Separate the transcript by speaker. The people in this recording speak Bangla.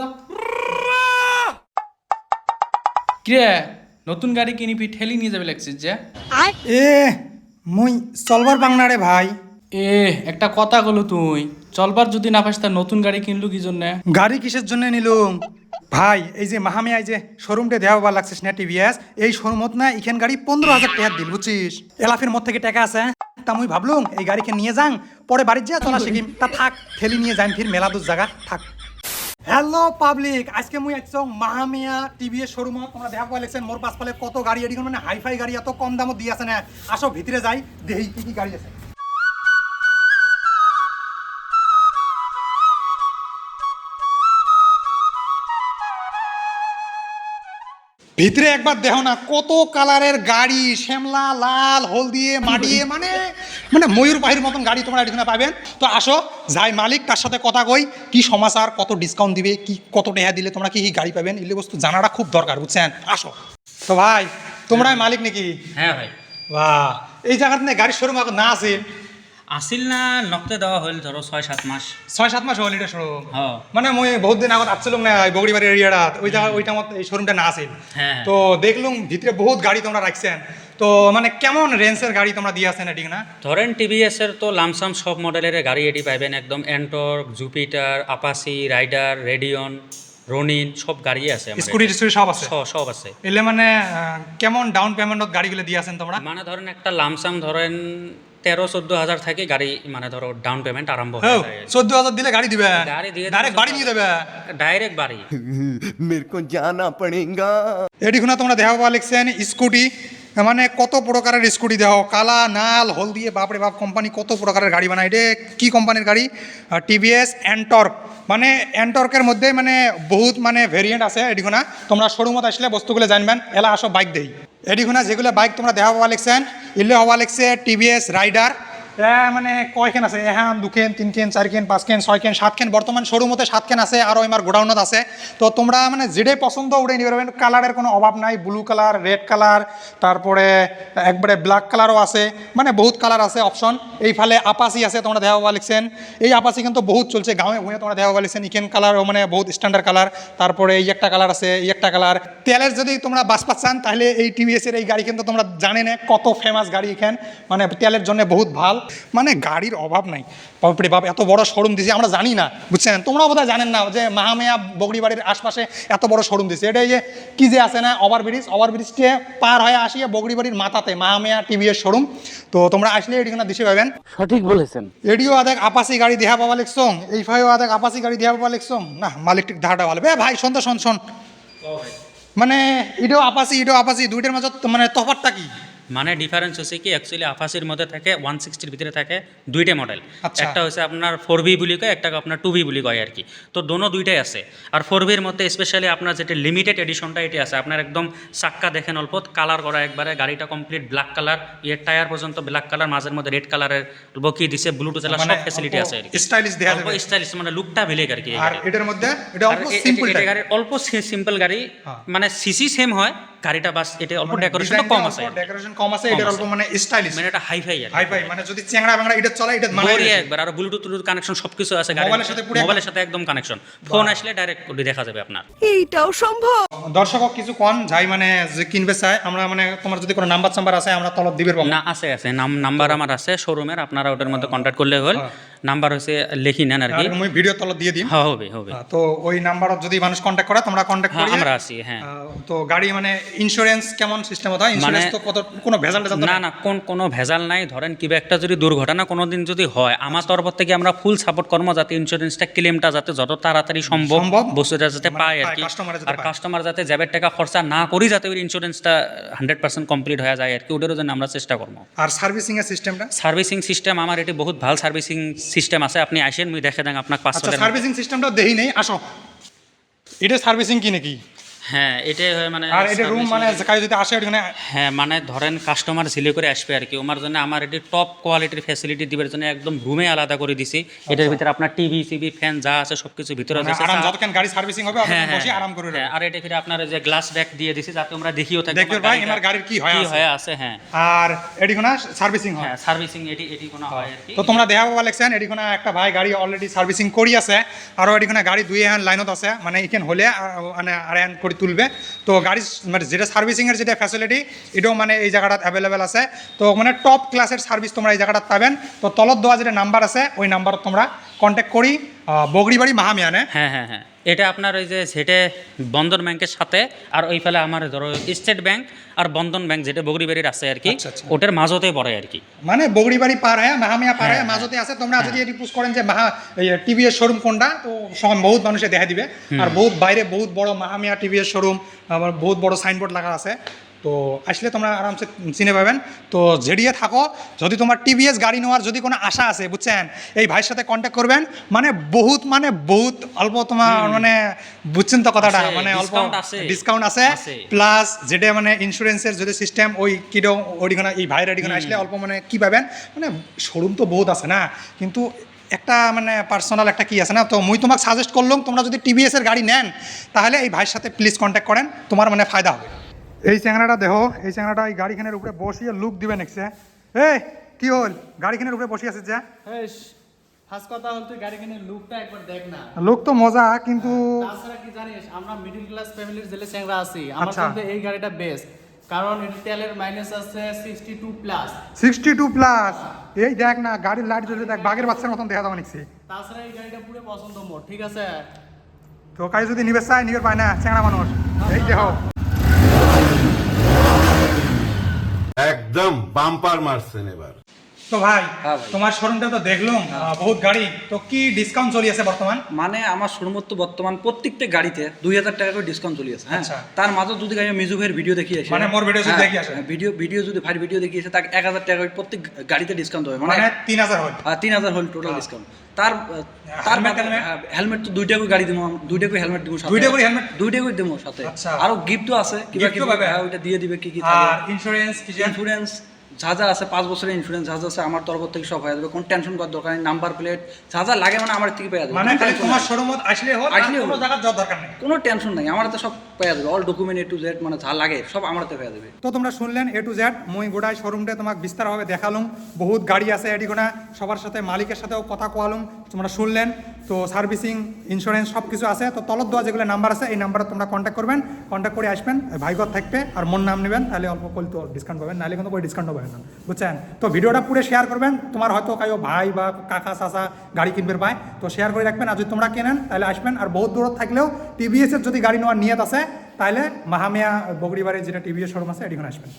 Speaker 1: দাও। কিরে নতুন গাড়ি কিনিবি ঠেলি নিয়ে যাবে লাগছিস যে?
Speaker 2: এ মুই চলবার বাংনা রে ভাই।
Speaker 1: এ একটা কথা গলো তুই। চলবার যদি না পাস তা নতুন গাড়ি কিনলু কি জন্য?
Speaker 2: গাড়ি কিসের জন্য নিলুম? ভাই এই যে মাহামিয়ায় যে শোরুমটা দেওয়া বা লাগছিস না টিভিএস এই শোরুমত না ইখান গাড়ি পনেরো হাজার টাকা দিল বুঝছিস? এলাফের মধ্যে থেকে টাকা আছে তা মুই ভাবলুম এই গাড়িকে নিয়ে যাং পরে বাড়ির যা চলা শিখিম তা থাক ঠেলি নিয়ে যাই ফির মেলা দূর জায়গা থাক। হ্যালো পাবলিক আজকে মুই একজন মাহামিয়া টিভিএস শোরুমত তোমরা দেখা পাই লেগছেন মোর পাশপালে কত গাড়ি এদিকে মানে? হাইফাই গাড়ি এত কম দামত দিয়ে আছে না? আসো ভিতরে যাই দেখি কি কি গাড়ি আছে। ভিতরে একবার দেখো না কত কালারের গাড়ি শ্যামলা লাল হলদিয়ে মাটিয়ে মানে মানে ময়ূর বাহির মতন গাড়ি তোমরা এখানে পাবেন। তো আসো যাই মালিক তার সাথে কথা কই কি সমাচার কত ডিসকাউন্ট দিবে কি কত টাকা দিলে তোমরা কি কি গাড়ি পাবেন এগুলো বস্তু জানাটা খুব দরকার বুঝছেন? আসো। তো ভাই তোমরাই মালিক নাকি?
Speaker 3: হ্যাঁ ভাই।
Speaker 2: বাহ এই জায়গাতে না গাড়ির শোরুম এখন না আছে?
Speaker 3: আসিল না নকতে দেওয়া হইল ধরো ছয় সাত মাস।
Speaker 2: ছয় সাত মাস হল এটা শোরুম
Speaker 3: হ্যাঁ
Speaker 2: মানে মই বহুত দিন আগত আসছিলাম না ওই বগড়ি বাড়ির এরিয়াটা ওই জায়গা ওইটা মত এই শোরুমটা না আছে
Speaker 3: হ্যাঁ।
Speaker 2: তো দেখলুম ভিতরে বহুত গাড়ি তোমরা রাখছেন তো মানে কেমন রেঞ্জের গাড়ি তোমরা দিয়ে আছেন এদিকে না
Speaker 3: ধরেন টিভিএস এর তো লামসাম সব মডেলের গাড়ি এটি পাইবেন একদম NTorq Jupiter Apache Raider Radeon Ronin সব গাড়ি আছে।
Speaker 2: স্কুটি টিস্কুটি সব আছে?
Speaker 3: সব সব আছে।
Speaker 2: এলে মানে কেমন ডাউন পেমেন্টত গাড়িগুলো দিয়ে আছেন তোমরা?
Speaker 3: মানে ধরেন একটা লামসাম ধরেন তেরো চোদ্দ হাজার থাকে গাড়ি মানে ধরো ডাউন পেমেন্ট আরম্ভ হয়ে
Speaker 2: হ্যাঁ,
Speaker 3: যায়।
Speaker 2: চোদ্দ হাজার দিলে গাড়ি দিবে।
Speaker 3: গাড়ি দিয়ে
Speaker 2: ডাইরেক্ট বাড়ি নিয়ে দেবে।
Speaker 3: ডাইরেক্ট বাড়ি।
Speaker 4: মেরে জানা পড়েগা এটি
Speaker 2: খুনা তোমরা দেখা পাওয়া লিখছেন স্কুটি মানে কত প্রকারের স্কুটি দেহ? কালা নাল হলদিয়ে বাপরে বাপ কোম্পানি কত প্রকারের গাড়ি বানায়? এটা কি কোম্পানির গাড়ি? টিভিএস অ্যান্টর্ক মানে অ্যান্টর্কের মধ্যে মানে বহুত মানে ভেরিয়েন্ট আছে এটিগুনা তোমরা শোরুমত আসলে বস্তুগুলো জানবেন। এলা আসো বাইক দেই। এদিকে যেগুলো বাইক তোমরা দেখা পাওয়া লিখছেন ইলে হওয়া লিখছে টিভিএস রাইডার। মানে কয়খান আছে? এহান দুখেন তিন কেন চার কেন পাঁচ কেন ছয় কেন সাত কেন বর্তমান শোরুমতে সাত কেন আছে আরও আমার গোডাউনত আছে। তো তোমরা মানে যেটাই পছন্দ ওটাই নিতে পারবেন কালারের কোনো অভাব নাই। ব্লু কালার রেড কালার তারপরে একবারে ব্ল্যাক কালারও আছে। মানে বহুত কালার আছে অপশন এইফালে আপাসি আছে, তোমরা দেখা পাওয়া লিখছেন। এই আপাসি কিন্তু বহুত চলছে। গাঁয়ে ভুঁয়ে তোমরা দেখা পাওয়া লিখছেন। ইকেন কালারও মানে বহুত স্ট্যান্ডার্ড কালার তারপরে এই একটা কালার আছে, এই একটা কালার তেলের যদি তোমরা বাস চান, তাহলে এই টিভিএসের এই গাড়ি কিন্তু তোমরা জানে না কত ফেমাস গাড়ি এখান। মানে তেলের জন্য বহুত ভালো। মানে গাড়ির অভাব নাই। বাপরে বাপ এত বড় শোরুম দিছে আমরা জানি না বুঝছেন? তোমরা বোধহয় জানেন না যে মাহামেয়া বগড়ি বাড়ির আশপাশে এত বড় শোরুম দিছে। এটা এই যে কি যে আছে না ওভার ব্রিজ ওভার ব্রিজকে পার হয়ে আসিয়ে বগড়ি বাড়ির মাথাতে মাহামেয়া টিভিএস শোরুম তো তোমরা আসলে এটিখানে দিশে পাবেন
Speaker 1: সঠিক বলেছেন।
Speaker 2: এডিও আদেক আপাসি গাড়ি দেহা পাবা লিখছং এই ফাইও আদেক আপাসি গাড়ি দেহা পাবা লিখছং না মালিক ঠিক ধারটা ভালো। ভাই শোন তো শোন শোন। মানে ইডো আপাসি ইডো আপাসি দুইটার মাজত মানে তফাৎটা কি?
Speaker 3: মানে ডিফারেন্স হচ্ছে কি অ্যাকচুয়ালি আফাসির মধ্যে থাকে ওয়ান সিক্সটির ভিতরে থাকে দুইটা মডেল
Speaker 2: আচ্ছা।
Speaker 3: একটা হচ্ছে আপনার ফোর বি বলি কয় একটা আপনার টু বি বলি কয় আর কি। তো দোনো দুইটাই আছে। আর ফোর বির মধ্যে স্পেশালি আপনার যেটা লিমিটেড এডিশনটা এটি আছে। আপনার একদম চাক্কা দেখেন অল্প কালার করা একবারে গাড়িটা কমপ্লিট ব্ল্যাক কালার ইয়ের টায়ার পর্যন্ত ব্ল্যাক কালার মাঝের মধ্যে রেড কালারের অল্প কি দিছে ব্লুটুথ এলা সব ফ্যাসিলিটি আছে
Speaker 2: স্টাইলিশ
Speaker 3: অল্প
Speaker 2: যাবে।
Speaker 3: স্টাইলিশ মানে লুকটা ভিলেগ আর কি
Speaker 2: আর এটার মধ্যে এটা অল্প সিম্পল
Speaker 3: গাড়ির অল্প সিম্পল গাড়ি। মানে সিসি সেম হয় গাড়িটা বাস এটা অল্প ডেকোরেশনটা কম আছে
Speaker 2: ডেকোরেশন কম আছে
Speaker 3: আছে।
Speaker 2: অল্প মানে স্টাইলিশ
Speaker 3: মানে এটা হাই ফাই আর
Speaker 2: হাই ফাই মানে যদি চ্যাংড়া বাংড়া এটা চলে এটা মানে
Speaker 3: একবার আর ব্লুটুথ টুলুথ কানেকশন সবকিছু আছে গাড়ির।
Speaker 2: মোবাইলের সাথে পুরো
Speaker 3: মোবাইলের সাথে একদম কানেকশন ফোন আসলে ডাইরেক্ট দেখা যাবে আপনার।
Speaker 5: এইটাও সম্ভব।
Speaker 2: দর্শক কিছু কন যাই মানে যে কিনবে চাই আমরা মানে তোমার যদি কোনো নাম্বার চাম্বার আছে আমরা তলত দিবের পাবো
Speaker 3: না আছে আছে। নাম নাম্বার আমার আছে শোরুমের আপনারা ওটার মধ্যে কন্ট্যাক্ট করলে হল। নাম্বার হচ্ছে লিখি নেন আর কি।
Speaker 2: আমি ভিডিও তলত দিয়ে দিই।
Speaker 3: হ্যাঁ হবে হবে।
Speaker 2: তো ওই নাম্বারত যদি মানুষ কন্ট্যাক্ট করে তোমরা কন্ট্যাক্ট
Speaker 3: হ্যাঁ
Speaker 2: করি
Speaker 3: আমরা আছি হ্যাঁ।
Speaker 2: তো গাড়ি মানে ইন্স্যুরেন্স কেমন সিস্টেম হয়? ইন্স্যুরেন্স তো কত কোনো ভেজাল
Speaker 3: না? না কোন কোনো ভেজাল নাই। ধরেন কিবা একটা যদি দুর্ঘটনা কোনো দিন যদি হয় আমার তরফ থেকে আমরা ফুল সাপোর্ট করব যাতে ইন্স্যুরেন্সটা ক্লেমটা যাতে যত তাড়াতাড়ি সম্ভব। বস্তুটা যাতে
Speaker 2: মানে
Speaker 3: পায় আর কি। আর কাস্টমার যাতে জ্যাবের টাকা খরচা না করি যাতে ওই ইন্স্যুরেন্সটা হান্ড্রেড পার্সেন্ট কমপ্লিট হয়ে যায় আর কি। ওটারও জন্য আমরা চেষ্টা করব
Speaker 2: আর সার্ভিসিং এর সিস্টেমটা
Speaker 3: সার্ভিসিং সিস্টেম আমার এটি বহুত ভালো সার্ভিসিং সিস্টেম আছে। আপনি আসেন মুই দেখে দেন আপনার পাঁচ
Speaker 2: আচ্ছা সার্ভিসিং সিস্টেমটা দেই নেই। আসো। এটা সার্ভিসিং কি নাকি?
Speaker 3: হ্যাঁ এটাই হয় মানে
Speaker 2: আর এটা রুম মানে কাজ যদি আসে ওখানে?
Speaker 3: হ্যাঁ মানে ধরেন কাস্টমার করে আসবে আর কি। ওমার জন্য আমার এটি টপ কোয়ালিটির ফ্যাসিলিটি দিবার জন্য একদম রুমে আলাদা করে দিছি। এটার ভিতরে আপনার টিভি সিভি ফ্যান যা আছে সবকিছু ভিতরে
Speaker 2: মানে
Speaker 3: আছে
Speaker 2: আরাম যতক্ষণ গাড়ি সার্ভিসিং হবে
Speaker 3: হ্যাঁ
Speaker 2: আপনি বসে
Speaker 3: হ্যাঁ
Speaker 2: আরাম করে
Speaker 3: হ্যাঁ, আর এটা ফিরে আপনার যে গ্লাস দিয়ে দিছি যাতে আমরা দেখিও থাকি
Speaker 2: দেখতে
Speaker 3: আমার
Speaker 2: গাড়ির কি হয় আছে।
Speaker 3: হয়ে আছে হ্যাঁ।
Speaker 2: আর এডিখোনা সার্ভিসিং হয়?
Speaker 3: হ্যাঁ সার্ভিসিং এটি এটি কোনো হয় আর কি।
Speaker 2: তো তোমরা দেখা পাবা লেখছেন এডিখোনা একটা ভাই গাড়ি অলরেডি সার্ভিসিং করি আছে আৰু এডিখোনা গাড়ি দুই এখন লাইনত আছে মানে ইখান হলে মানে আর করে তুলবে। তো গাড়ি মানে যেটা সার্ভিসিংয়ের যেটা ফ্যাসিলিটি এটাও মানে এই জায়গাটা অ্যাভেলেবেল আছে। তো মানে টপ ক্লাসের সার্ভিস তোমরা এই জায়গাটা পাবেন। তো তলত দেওয়া যেটা নাম্বার আছে, ওই নাম্বার তোমরা কন্ট্যাক্ট করি বগরিবাড়ি মাহামিয়ানে।
Speaker 3: হ্যাঁ হ্যাঁ হ্যাঁ। এটা আপনার ওই যে সেটে বন্ধন ব্যাংকের সাথে আর ওই ফেলে আমার ধরো স্টেট ব্যাংক আর বন্ধন ব্যাংক যেটা বগরিবাড়ির আছে আর কি
Speaker 2: আচ্ছা, আচ্ছা।
Speaker 3: ওটার মাঝতে পড়ে আর কি।
Speaker 2: মানে বগরিবাড়ি পার হয়ে মাহামিয়া পার হয়ে
Speaker 3: হ্যাঁ,
Speaker 2: মাঝতে আছে। তোমরা যদি এটি পুষ করেন যে মাহা টিভিএস শোরুম কোনটা তো সব বহুত মানুষে দেখা দিবে। আর বহুত বাইরে বহুত বড় মাহামিয়া টিভিএস শোরুম আবার বহুত বড় সাইনবোর্ড লাগা আছে। তো আসলে তোমরা আরামসে চিনে পাবেন। তো জেডিয়ে থাকো যদি তোমার টিভিএস গাড়ি নেওয়ার যদি কোনো আশা আছে বুঝছেন? এই ভাইয়ের সাথে কন্ট্যাক্ট করবেন মানে বহুত মানে বহুত অল্প তোমার মানে বুঝছেন তো কথাটা মানে অল্প ডিসকাউন্ট আছে। প্লাস যেটা মানে ইন্স্যুরেন্সের যদি সিস্টেম ওই কিরো ওইখানে এই ভাইয়ের এদিকে আসলে অল্প মানে কি পাবেন? মানে শোরুম তো বহুত আছে না? কিন্তু একটা মানে পার্সোনাল একটা কি আছে না? তো মুই তোমাকে সাজেস্ট করলাম তোমরা যদি টিভিএস এর গাড়ি নেন তাহলে এই ভাইয়ের সাথে প্লিজ কন্ট্যাক্ট করেন তোমার মানে ফায়দা হবে। এই চ্যাংরাটা দেখো এই চ্যাংরাটা এই গাড়িখানের উপরে বসিয়ে লুক দিবে নেক্সে এই কি হল? গাড়িখানের উপরে বসিয়ে আছে যা।
Speaker 1: ফার্স্ট কথা হল তুই লুকটা একবার দেখ না।
Speaker 2: লোক তো মজা কিন্তু
Speaker 1: তাছাড়া কি জানিস আমরা মিডল ক্লাস ফ্যামিলির জেলে চ্যাংরা আছি। আমার
Speaker 2: আচ্ছা।
Speaker 1: এই গাড়িটা বেস্ট কারণ এটি তেলের মাইনাস আছে sixty two plus
Speaker 2: sixty two plus এই দেখ না গাড়ির লাইট জ্বলে দেখ বাঘের বাচ্চার মতন দেখা যাবে নিচ্ছি
Speaker 1: তাছাড়া এই গাড়িটা পুরো পছন্দ মোর ঠিক আছে?
Speaker 2: তো কাজ যদি নিবে চাই নিবে পায় না চ্যাংড়া মানুষ। এই দেখো।
Speaker 5: একদম বাম্পার মারছেন এবার।
Speaker 2: তো ভাই
Speaker 6: হ্যাঁ।
Speaker 2: তোমার শোরুমটা তো দেখলাম বহুত গাড়ি তো কি ডিসকাউন্ট চলি আছে বর্তমান
Speaker 6: মানে আমার শোরুমত বর্তমান প্রত্যেকটা গাড়িতে দুই হাজার টাকা করে ডিসকাউন্ট চলে আছে হ্যাঁ
Speaker 2: আচ্ছা।
Speaker 6: তার মাঝে যদি গাড়ি মিজু ভাইয়ের ভিডিও দেখি আসে
Speaker 2: মানে মোর যদি
Speaker 6: হ্যাঁ,
Speaker 2: দেখি আসে।
Speaker 6: ভিডিও ভিডিও যদি ভিডিও দেখি আসে তাকে এক হাজার টাকা করে প্রত্যেক গাড়িতে ডিসকাউন্ট হবে
Speaker 2: মানে
Speaker 6: মানে
Speaker 2: তিন হাজার হল
Speaker 6: তিন হাজার হল টোটাল ডিসকাউন্ট তার তার? হেলমেট তো দুইটা করে গাড়ি দিব দুইটা করে হেলমেট দিব সাথে
Speaker 2: দুইটা করে helmet?
Speaker 6: দুইটা করে দেবো সাথে
Speaker 2: আচ্ছা।
Speaker 6: আরও গিফটও আছে কিবা কিবা? হ্যাঁ, ওইটা দিয়ে দিবে কি কি
Speaker 2: আর ইন্স্যুরেন্স কি
Speaker 6: ইন্স্যুরেন্স যা যা আছে পাঁচ বছরের ইন্স্যুরেন্স যা যা আছে আমার তরফ থেকে সব হয়ে যাবে। কোনো টেনশন করার দরকার নেই নাম্বার প্লেট যা যা লাগে মানে আমার থেকে পেয়ে যাবে।
Speaker 2: মানে খালি তোমার। শোরুমত আসলে হল
Speaker 6: আসলে
Speaker 2: কোনো জায়গা যাওয়ার দরকার নেই।
Speaker 6: কোনো টেনশন নাই আমার তো সব পেয়ে যাবে। All document A to Z মানে যা লাগে সব আমার হাতে পেয়ে যাবে।
Speaker 2: তো তোমরা শুনলেন এ টু জেড মুই গোটাই শোরুমটা তোমাকে বিস্তারভাবে দেখালুম। বহুত গাড়ি আছে এডিগোনা সবার সাথে মালিকের সাথেও কথা কোয়ালুম। তোমরা শুনলেন তো সার্ভিসিং ইন্স্যুরেন্স সব কিছু আছে। তো তলত দেওয়া যেগুলো নাম্বার আছে, এই নাম্বারে তোমরা কন্ট্যাক্ট করবেন। কন্ট্যাক্ট করে আসবেন। ভাইগত থাকবে আর মন নাম নেবেন, তাহলে অল্প করলে তো ডিসকাউন্ট পাবেন, নাহলে কিন্তু কোনো ডিসকাউন্ট পাবেন না। বুঝছেন? তো ভিডিওটা পুরো শেয়ার করবেন। তোমার হয়তো কায়ো ভাই বা কাকা, চাচা গাড়ি কিনবে ভাই তো শেয়ার করে রাখবেন। আর যদি তোমরা কেনেন, তাহলে আসবেন। আর বহুত দূরত থাকলেও টিভিএসের যদি গাড়ি নেওয়ার নিয়ত আছে, তাহলে মাহামিয়া বগরিবাড়ির যেটা টিভিএস শোরুম আছে এটিখানে আসবেন।